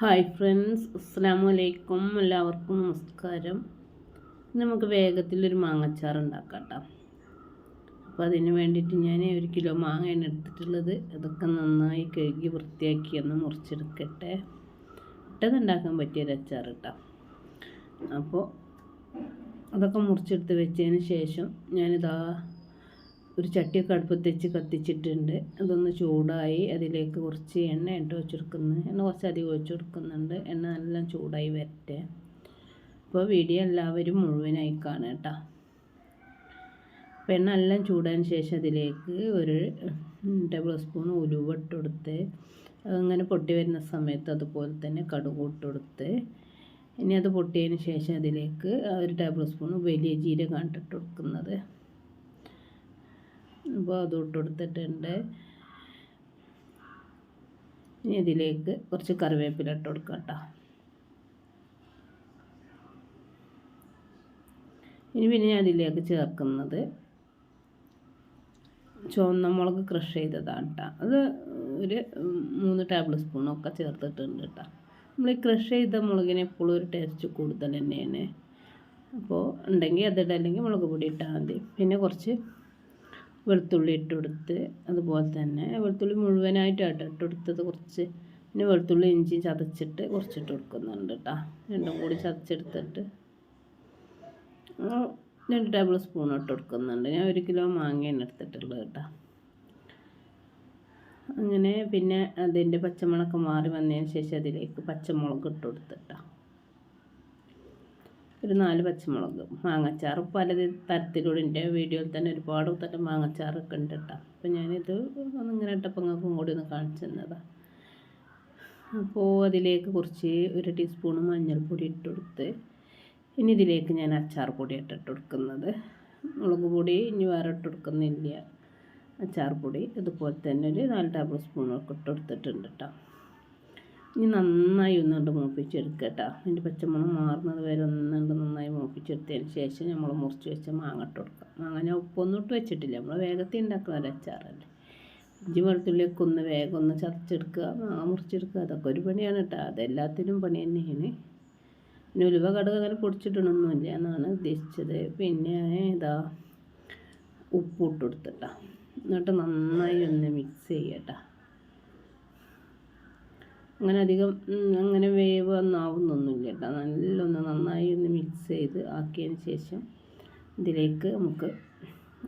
Hi friends അസ്സാം വലൈക്കും എല്ലാവർക്കും നമസ്കാരം. നമുക്ക് വേഗത്തിലൊരു മാങ്ങച്ചാർ ഉണ്ടാക്കാം കേട്ടോ അപ്പോൾ അതിന് വേണ്ടിയിട്ട് ഞാൻ ഒരു കിലോ മാങ്ങയാണ് എടുത്തിട്ടുള്ളത്. അതൊക്കെ നന്നായി കഴുകി വൃത്തിയാക്കി ഒന്ന് മുറിച്ചെടുക്കട്ടെ. പെട്ടെന്ന് ഉണ്ടാക്കാൻ പറ്റിയൊരു അച്ചാർ കേട്ടോ അപ്പോൾ അതൊക്കെ മുറിച്ചെടുത്ത് വെച്ചതിന് ശേഷം ഞാനിതാ ഒരു ചട്ടിയൊക്കെ അടുപ്പത്ത് വെച്ച് കത്തിച്ചിട്ടുണ്ട്. അതൊന്ന് ചൂടായി അതിലേക്ക് കുറച്ച് എണ്ണ ഇട്ട് വെച്ചെടുക്കുന്നു. എണ്ണ കുറച്ച് അധികം ഒഴിച്ചു കൊടുക്കുന്നുണ്ട്. എണ്ണ നല്ല ചൂടായി വരട്ടെ. അപ്പോൾ വീഡിയോ എല്ലാവരും മുഴുവനായി കാണുക കേട്ടോ. അപ്പോൾ എണ്ണ എല്ലാം ചൂടായതിന് ശേഷം അതിലേക്ക് ഒരു ടേബിൾ സ്പൂൺ ഉലുവ ഇട്ട് കൊടുത്ത് അങ്ങനെ പൊട്ടി വരുന്ന സമയത്ത് അതുപോലെ തന്നെ കടുക് ഇട്ട് ഇനി അത് പൊട്ടിയതിന് ശേഷം അതിലേക്ക് ഒരു ടേബിൾ സ്പൂൺ വലിയ ജീരകം ഇട്ടിട്ട് കൊടുക്കുന്നത്. അപ്പോൾ അത് ഇട്ട് കൊടുത്തിട്ടുണ്ട്. ഇനി ഇതിലേക്ക് കുറച്ച് കറിവേപ്പില ഇട്ട് കൊടുക്കാം കേട്ടോ. ഇനി പിന്നെ ഞാൻ ഇതിലേക്ക് ചേർക്കുന്നത് ചുവന്ന മുളക് ക്രഷ് ചെയ്തതാണ് കേട്ടോ. അത് ഒരു മൂന്ന് ടേബിൾ സ്പൂണൊക്കെ ചേർത്തിട്ടുണ്ട് കേട്ടോ. നമ്മൾ ഈ ക്രഷ് ചെയ്ത മുളകിന് എപ്പോഴും ഒരു ടേസ്റ്റ് കൂടുതൽ തന്നെയാണ്. അപ്പോൾ ഉണ്ടെങ്കിൽ അതിടല്ലെങ്കിൽ മുളക് പൊടി ഇട്ടാൽ മതി. പിന്നെ കുറച്ച് വെളുത്തുള്ളി ഇട്ട് കൊടുത്ത് അതുപോലെ തന്നെ വെളുത്തുള്ളി മുഴുവനായിട്ട് ഇട്ട് കൊടുത്തത് കുറച്ച് പിന്നെ വെളുത്തുള്ളി ഇഞ്ചി ചതച്ചിട്ട് കുറച്ചിട്ട് കൊടുക്കുന്നുണ്ട് കേട്ടോ. രണ്ടും കൂടി ചതച്ചെടുത്തിട്ട് രണ്ട് ടേബിൾ സ്പൂൺ ഇട്ട് കൊടുക്കുന്നുണ്ട്. ഞാൻ ഒരു കിലോ മാങ്ങയാണ് എടുത്തിട്ടുള്ളത് കേട്ടോ. അങ്ങനെ പിന്നെ അതിന്റെ പച്ചമുളക് മാറി വന്നതിന് ശേഷം അതിലേക്ക് പച്ചമുളക് ഇട്ട് കൊടുത്തിട്ടാണ് ഒരു നാല് പച്ചമുളക് മാങ്ങച്ചാറ്. പല തരത്തിലൂടെ എന്റെ വീഡിയോയിൽ തന്നെ ഒരുപാട് തരം മാങ്ങച്ചാറൊക്കെ ഉണ്ട് കേട്ടോ. അപ്പോൾ ഞാനിത് ഒന്നിങ്ങനെ ഇട്ടപ്പങ്ങൾക്കും കൂടി ഒന്ന് കാണിച്ചു തന്നതാണ് അപ്പോൾ അതിലേക്ക് കുറച്ച് ഒരു ടീസ്പൂൺ മഞ്ഞൾപ്പൊടി ഇട്ട് കൊടുത്ത് ഇനി ഇതിലേക്ക് ഞാൻ അച്ചാർ പൊടി ഇട്ടിട്ട് കൊടുക്കുന്നത്. മുളക് പൊടി ഇനി വേറെ ഇട്ട് കൊടുക്കുന്നില്ല. അച്ചാർ പൊടി അതുപോലെ തന്നെ ഒരു നാല് ടേബിൾ സ്പൂണൊക്കെ ഇട്ട് കൊടുത്തിട്ടുണ്ട് കേട്ടോ. ഇനി നന്നായി ഒന്നുകൊണ്ട് മൂപ്പിച്ചെടുക്കുക കേട്ടോ അതിന്റെ പച്ചമണം മാറുന്നത് വരെ ഒന്നുകൊണ്ട് നന്നായി മൂപ്പിച്ചെടുത്തതിന് ശേഷം നമ്മൾ മുറിച്ച് വെച്ച മാങ്ങ ഇട്ട് കൊടുക്കാം. ഞാൻ ഉപ്പൊന്നും ഇട്ട് വെച്ചിട്ടില്ല. നമ്മൾ വേഗത്തിൽ ഉണ്ടാക്കുന്ന ഒരു അച്ചാറല്ലേ. ഇഞ്ചി വെളുത്തുള്ളിയൊക്കെ ഒന്ന് വേഗം ഒന്ന് ചതച്ചെടുക്കുക. മാങ്ങ മുറിച്ചെടുക്കുക. അതൊക്കെ ഒരു പണിയാണ് കേട്ടോ. അതെല്ലാത്തിനും പണി തന്നെയാണ്. പിന്നെ ഉലുവ കടുക് അങ്ങനെ പൊടിച്ചിട്ടൊന്നുമില്ല എന്നാണ് ഉദ്ദേശിച്ചത്. പിന്നെ ഇതാ ഉപ്പ് ഇട്ട് കൊടുത്തിട്ടാ. എന്നിട്ട് നന്നായി ഒന്ന് മിക്സ് ചെയ്യട്ടോ. അങ്ങനെ അധികം അങ്ങനെ വേവ് ഒന്നും ആവുന്നൊന്നുമില്ല കേട്ടോ. നല്ലൊന്ന് നന്നായി ഒന്ന് മിക്സ് ചെയ്ത് ആക്കിയതിന് ശേഷം ഇതിലേക്ക് നമുക്ക്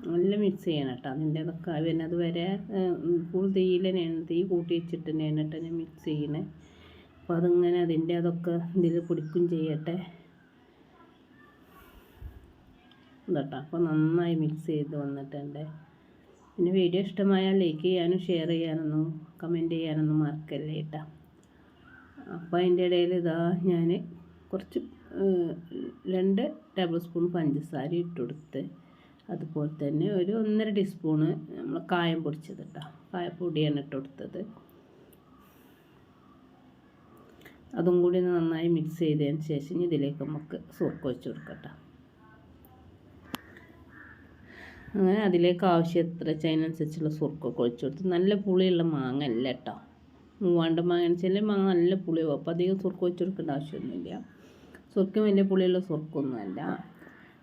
നല്ല മിക്സ് ചെയ്യണം കേട്ടോ. അതിന്റെ അതൊക്കെ പിന്നെ അത് വരെ ഫുൾ തീയിൽ തന്നെയാണ്. തീ കൂട്ടി വെച്ചിട്ട് തന്നെയാണ് കേട്ടോ ഞാൻ മിക്സ് ചെയ്യണേ. അപ്പോൾ അതിങ്ങനെ അതിന്റെ അതൊക്കെ ഇതിൽ പിടിക്കും ചെയ്യട്ടെ. ഇതട്ടോ അപ്പോൾ നന്നായി മിക്സ് ചെയ്ത് വന്നിട്ടുണ്ട്. പിന്നെ വീഡിയോ ഇഷ്ടമായാൽ ലൈക്ക് ചെയ്യാനും ഷെയർ ചെയ്യാനൊന്നും കമന്റ് ചെയ്യാനൊന്നും മറക്കല്ലേ കേട്ടോ. അപ്പോൾ അതിന്റെ ഇടയിൽ ഇതാ ഞാൻ കുറച്ച് രണ്ട് ടേബിൾ സ്പൂൺ പഞ്ചസാര ഇട്ടുകൊടുത്ത് അതുപോലെ തന്നെ ഒരു ഒന്നര ടീസ്പൂണ് നമ്മൾ കായം പൊടിച്ചത് കേട്ടോ. കായപ്പൊടിയാണ് ഇട്ടുകൊടുത്തത്. അതും കൂടി നന്നായി മിക്സ് ചെയ്തതിന് ശേഷം ഇതിലേക്ക് നമുക്ക് സുർക്ക വെച്ച് കൊടുക്കട്ടെ അങ്ങനെ അതിലേക്ക് ആവശ്യത്ര അതിനനുസരിച്ചുള്ള സുർക്കൊക്കെ ഒഴിച്ചു കൊടുത്ത് നല്ല പുളിയുള്ള മാങ്ങ അല്ല കേട്ടോ. മൂവാണ്ട മാങ്ങ മാങ്ങ നല്ല പുളിയാവും. അപ്പോൾ അധികം സുർക്ക് വെച്ച് കൊടുക്കേണ്ട ആവശ്യമൊന്നുമില്ല. സുർക്കും വലിയ പുളിയുള്ള സുർക്കൊന്നുമല്ല.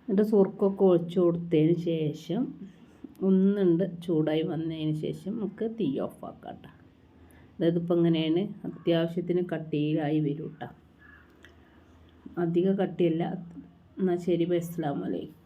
എന്നിട്ട് സുർക്കൊക്കെ ഒഴിച്ചു കൊടുത്തതിന് ശേഷം ഒന്നുണ്ട് ചൂടായി വന്നതിന് ശേഷം നമുക്ക് തീ ഓഫ് ആക്കാം കേട്ടോ അതായത് ഇപ്പം ഇങ്ങനെയാണ് അത്യാവശ്യത്തിന് കട്ടിയിലായി വരും അധികം കട്ടിയല്ല. എന്നാൽ ശരി ബൈ അസ്ലാമലൈക്കും